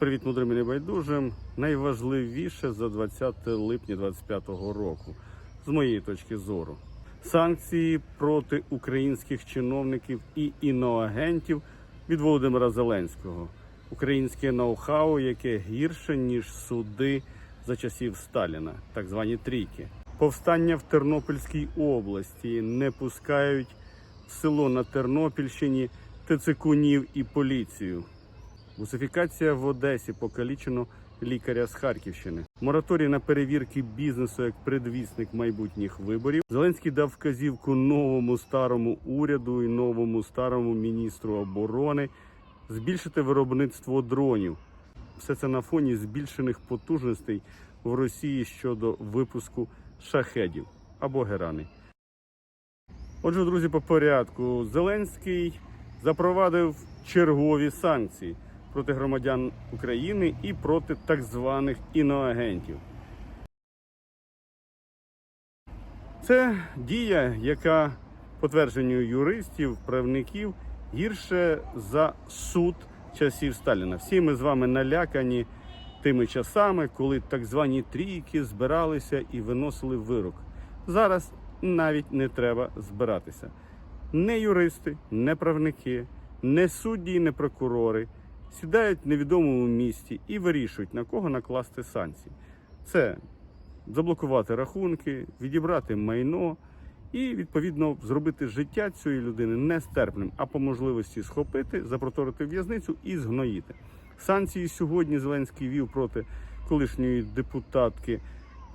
Привіт, мудрим і небайдужим. Найважливіше за 20 липня 2025 року, з моєї точки зору, санкції проти українських чиновників і іноагентів від Володимира Зеленського. Українське ноу-хау, яке гірше ніж суди за часів Сталіна, так звані трійки. Повстання в Тернопільській області не пускають в село на Тернопільщині тицикунів і поліцію. Русифікація в Одесі покалічено лікаря з Харківщини. Мораторій на перевірки бізнесу як предвісник майбутніх виборів. Зеленський дав вказівку новому старому уряду і новому старому міністру оборони збільшити виробництво дронів. Все це на фоні збільшених потужностей в Росії щодо випуску шахедів або герани. Отже, друзі, по порядку. Зеленський запровадив чергові санкції проти громадян України і проти так званих іноагентів. Це дія, яка, по твердженню юристів, правників, гірше за суд часів Сталіна. Всі ми з вами налякані тими часами, коли так звані трійки збиралися і виносили вирок. Зараз навіть не треба збиратися. Не юристи, не правники, не судді, не прокурори сідають в невідомому місті і вирішують, на кого накласти санкції. Це заблокувати рахунки, відібрати майно і, відповідно, зробити життя цієї людини нестерпним, а по можливості схопити, запроторити в'язницю і згноїти. Санкції сьогодні Зеленський вів проти колишньої депутатки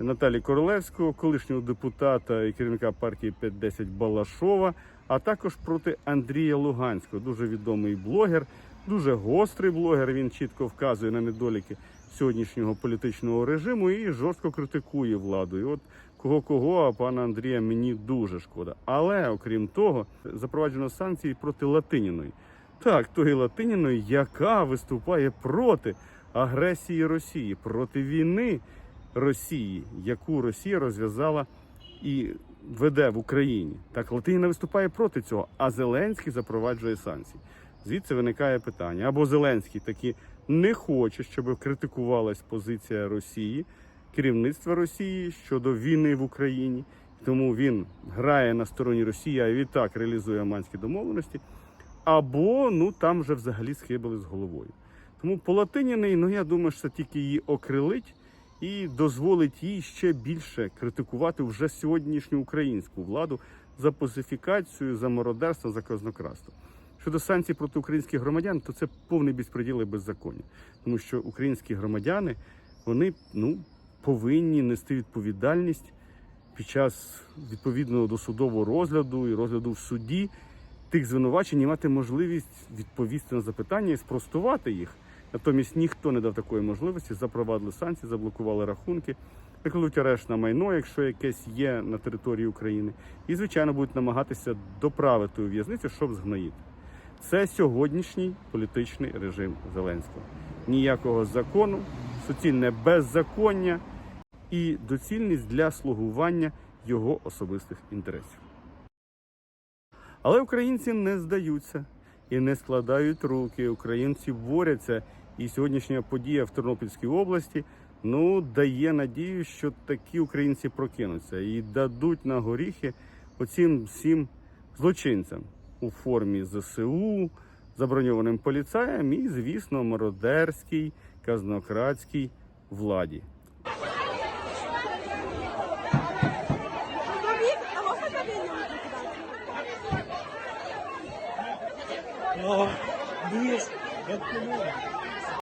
Наталі Королевського, колишнього депутата і керівника партії 510 Балашова, а також проти Андрія Луганського, дуже відомий блогер, дуже гострий блогер. Він чітко вказує на недоліки сьогоднішнього політичного режиму і жорстко критикує владу. І от кого кого, а пана Андрія мені дуже шкода. Але окрім того, запроваджено санкції проти Латиніної. Так, тої Латиніної, яка виступає проти агресії Росії, проти війни Росії, яку Росія розв'язала і веде в Україні. Так, Латиніна виступає проти цього, а Зеленський запроваджує санкції. Звідси виникає питання: або Зеленський таки не хоче, щоб критикувалась позиція Росії, керівництва Росії щодо війни в Україні. Тому він грає на стороні Росії, а відтак реалізує аманські домовленості. Або ну там вже взагалі схибили з головою. Тому Полатиніний, ну я думаю, що тільки її окрилить і дозволить їй ще більше критикувати вже сьогоднішню українську владу за пасифікацію, за мародерство, за казнократство. Щодо санкцій проти українських громадян, то це повний безпреділ і беззаконня, тому що українські громадяни вони ну повинні нести відповідальність під час відповідного досудового розгляду і розгляду в суді тих звинувачень і мати можливість відповісти на запитання і спростувати їх. Натомість ніхто не дав такої можливості, запровадили санкції, заблокували рахунки, накладуть арешт на майно, якщо якесь є на території України, і, звичайно, будуть намагатися доправити у в'язницю, щоб згноїти. Це сьогоднішній політичний режим Зеленського. Ніякого закону, суцільне беззаконня і доцільність для слугування його особистих інтересів. Але українці не здаються і не складають руки. Українці борються. І сьогоднішня подія в Тернопільській області ну дає надію, що такі українці прокинуться і дадуть на горіхи оцім всім злочинцям у формі ЗСУ, заброньованим поліцаєм і, звісно, мародерській, казнократській владі.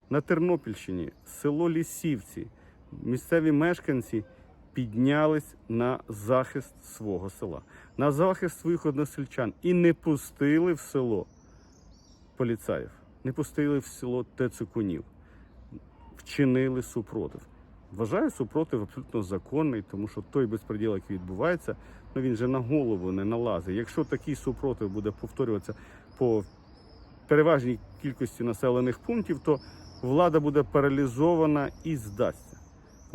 На Тернопільщині село Лісівці місцеві мешканці піднялись на захист свого села, на захист своїх односельчан і не пустили в село поліцаїв, не пустили в село Тецикунів, вчинили супротив. Вважаю супротив абсолютно законний, тому що той безпреділ, який відбувається, ну він же на голову не налазить. Якщо такий супротив буде повторюватися по переважній кількості населених пунктів, то влада буде паралізована і здасться.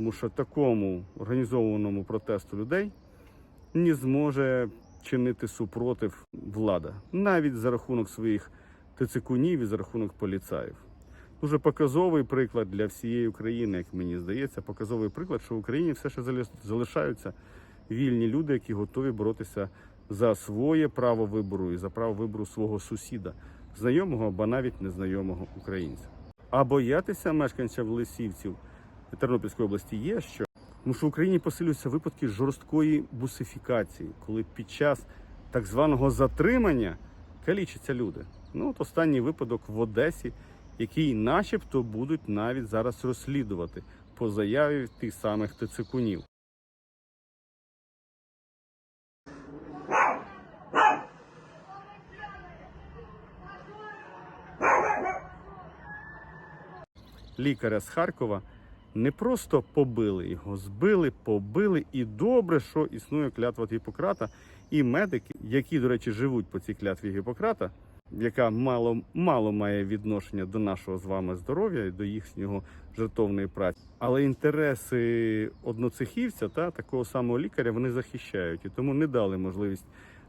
Тому що такому організованому протесту людей не зможе чинити супротив влада, навіть за рахунок своїх тицикунів і за рахунок поліцаїв. дуже показовий приклад для всієї України, як мені здається, показовий приклад, що в Україні все ще залишаються вільні люди, які готові боротися за своє право вибору і за право вибору свого сусіда, знайомого або навіть незнайомого українця. А боятися мешканців Лисівців Тернопільської області є що. Тому що в Україні посилюються випадки жорсткої бусифікації, коли під час так званого затримання калічаться люди. Ну, от останній випадок в Одесі, який начебто будуть навіть зараз розслідувати по заяві тих самих тицикунів. лікаря з Харкова не просто побили його, збили, побили. І добре, що існує клятва Гіппократа. І медики, які, до речі, живуть по цій клятві Гіппократа, яка мало, мало має відношення до нашого з вами здоров'я і до їхнього жертовної праці. Але інтереси одноцехівця та такого самого лікаря вони захищають і тому не дали можливість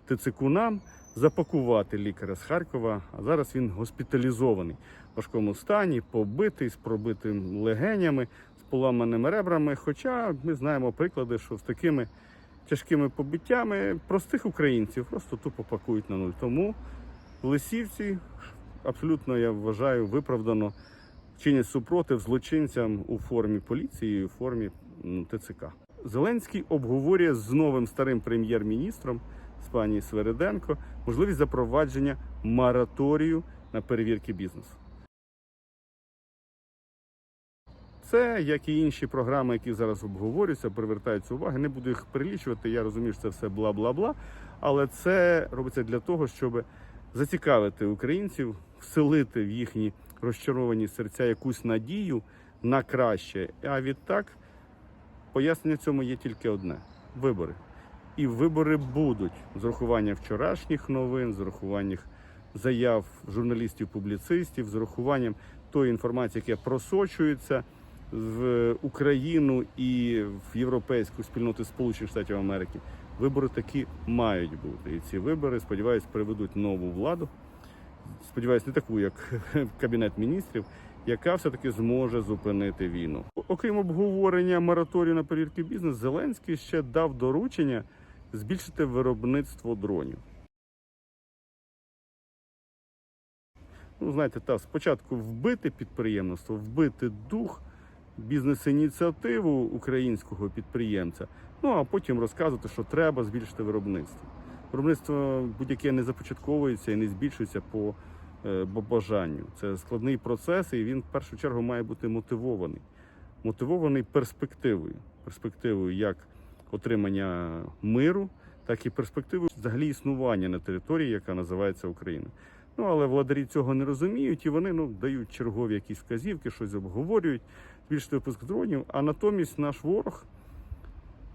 ТЦКунам запакувати лікаря з Харкова. А зараз він госпіталізований важкому стані, побитий з пробитим легенями, з поламаними ребрами. Хоча ми знаємо приклади, що з такими тяжкими побиттями простих українців просто тупо пакують на нуль. Тому Лисівці абсолютно я вважаю виправдано чинять супротив злочинцям у формі поліції у формі ТЦК. Зеленський обговорює з новим старим прем'єр-міністром з пані Свериденко можливість запровадження мораторію на перевірки бізнесу. Це, як і інші програми, які зараз обговорюються, привертаються уваги. Не буду їх перелічувати. Я розумію, що це все бла-бла-бла. Але це робиться для того, щоб зацікавити українців, вселити в їхні розчаровані серця якусь надію на краще. А відтак пояснення цьому є тільки одне: вибори. І вибори будуть з урахуванням вчорашніх новин, з урахуванням заяв журналістів-публіцистів, з урахуванням тої інформації, яка просочується в Україну і в європейську спільноту Сполучених Штатів Америки. Вибори такі мають бути. І ці вибори, сподіваюся, приведуть нову владу. Сподіваюсь, не таку, як Кабінет міністрів, яка все-таки зможе зупинити війну. Окрім обговорення мораторію на перевірки бізнес, Зеленський ще дав доручення збільшити виробництво дронів. Ну, знаєте, та спочатку вбити підприємництво, вбити дух, бізнес-ініціативу українського підприємця, ну а потім розказувати, що треба збільшити виробництво. Виробництво будь-яке не започатковується і не збільшується по е, бажанню. Це складний процес, і він в першу чергу має бути мотивований. Мотивований перспективою. Перспективою як отримання миру, так і перспективою взагалі існування на території, яка називається Україна. Ну але владарі цього не розуміють, і вони ну дають чергові якісь вказівки, щось обговорюють, збільшити випуск дронів. А натомість наш ворог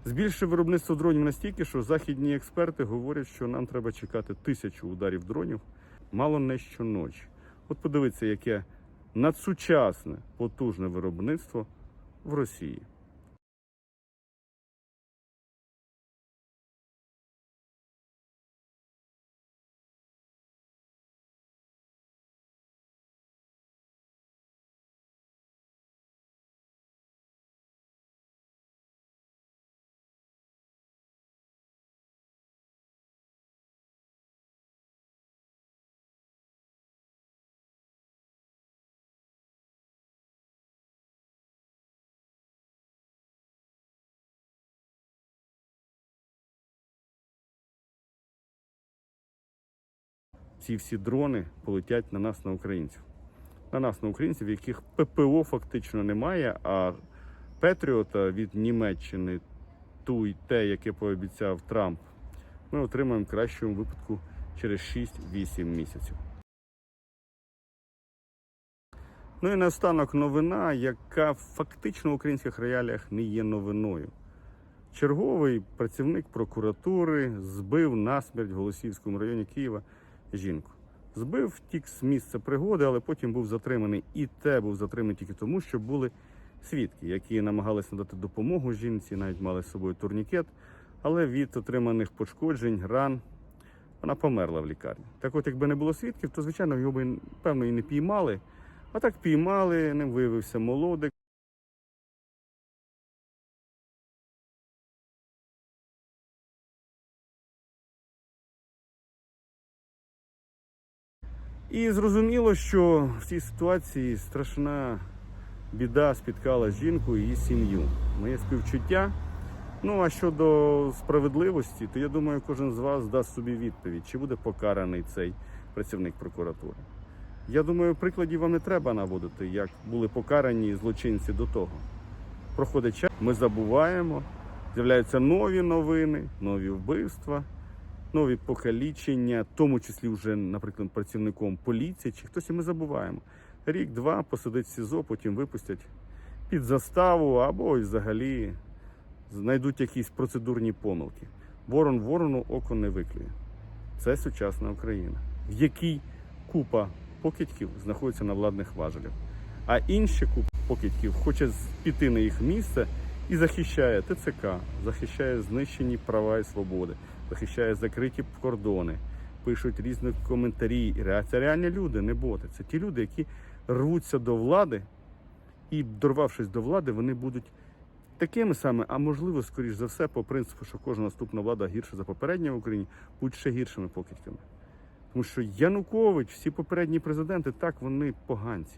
збільшив виробництво дронів настільки, що західні експерти говорять, що нам треба чекати тисячу ударів дронів, мало не щоночі. От подивіться, яке надсучасне потужне виробництво в Росії. Ці всі дрони полетять на нас, на українців. На нас, на українців, яких ППО фактично немає, а Петріота від Німеччини, ту й те, яке пообіцяв Трамп, ми отримаємо в кращому випадку через 6-8 місяців. Ну і наостанок новина, яка фактично в українських реаліях не є новиною. Черговий працівник прокуратури збив насмерть в Голосіївському районі Києва жінку. Збив, втік з місця пригоди, але потім був затриманий. І те був затриманий тільки тому, що були свідки, які намагалися надати допомогу жінці, навіть мали з собою турнікет. Але від отриманих пошкоджень, ран, вона померла в лікарні. Так от, якби не було свідків, то звичайно його би певно і не піймали. А так піймали, ним виявився молодик. І зрозуміло, що в цій ситуації страшна біда спіткала жінку і її сім'ю. Моє співчуття. Ну а щодо справедливості, то я думаю, кожен з вас дасть собі відповідь, чи буде покараний цей працівник прокуратури. Я думаю, прикладів вам не треба наводити, як були покарані злочинці до того. Проходить час, ми забуваємо, з'являються нові новини, нові вбивства, нові покалічення, в тому числі вже, наприклад, працівником поліції чи хтось, і ми забуваємо. Рік-два посидить СІЗО, потім випустять під заставу або взагалі знайдуть якісь процедурні помилки. Ворон ворону око не виклює. Це сучасна Україна, в якій купа покидьків знаходиться на владних важелях, а інші купа покидьків хоче піти на їх місце і захищає ТЦК, захищає знищені права і свободи, захищає закриті кордони, пишуть різні коментарі. Це реальні люди, не боти. Це ті люди, які рвуться до влади, і дорвавшись до влади, вони будуть такими саме, а можливо, скоріш за все, по принципу, що кожна наступна влада гірша за попередня в Україні, будуть ще гіршими покидьками. Тому що Янукович, всі попередні президенти, так вони поганці.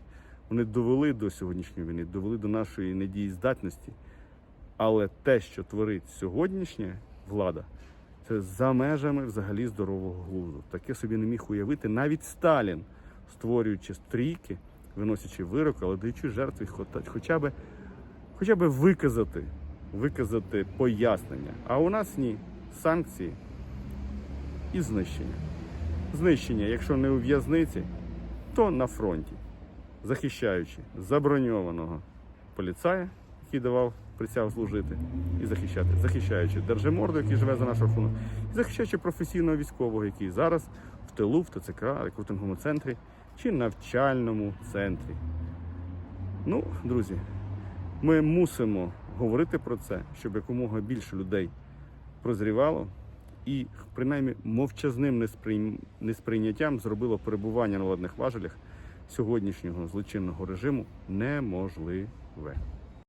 Вони довели до сьогоднішньої війни, довели до нашої недієздатності. Але те, що творить сьогоднішня влада, це за межами взагалі здорового глузду. Таке собі не міг уявити навіть Сталін, створюючи стрійки, виносячи вирок, але даючи жертві хоча б, хоча б виказати, виказати пояснення. А у нас ні. Санкції і знищення. Знищення, якщо не у в'язниці, то на фронті, захищаючи заброньованого поліцая, який давав присягу служити, і захищати, захищаючи держиморду, який живе за наш рахунок, і захищаючи професійного військового, який зараз в тилу, в ТЦК, рекрутинговому центрі чи навчальному центрі. Ну, друзі, ми мусимо говорити про це, щоб якомога більше людей прозрівало і принаймні мовчазним несприйняттям зробило перебування на владних важелях сьогоднішнього злочинного режиму неможливе.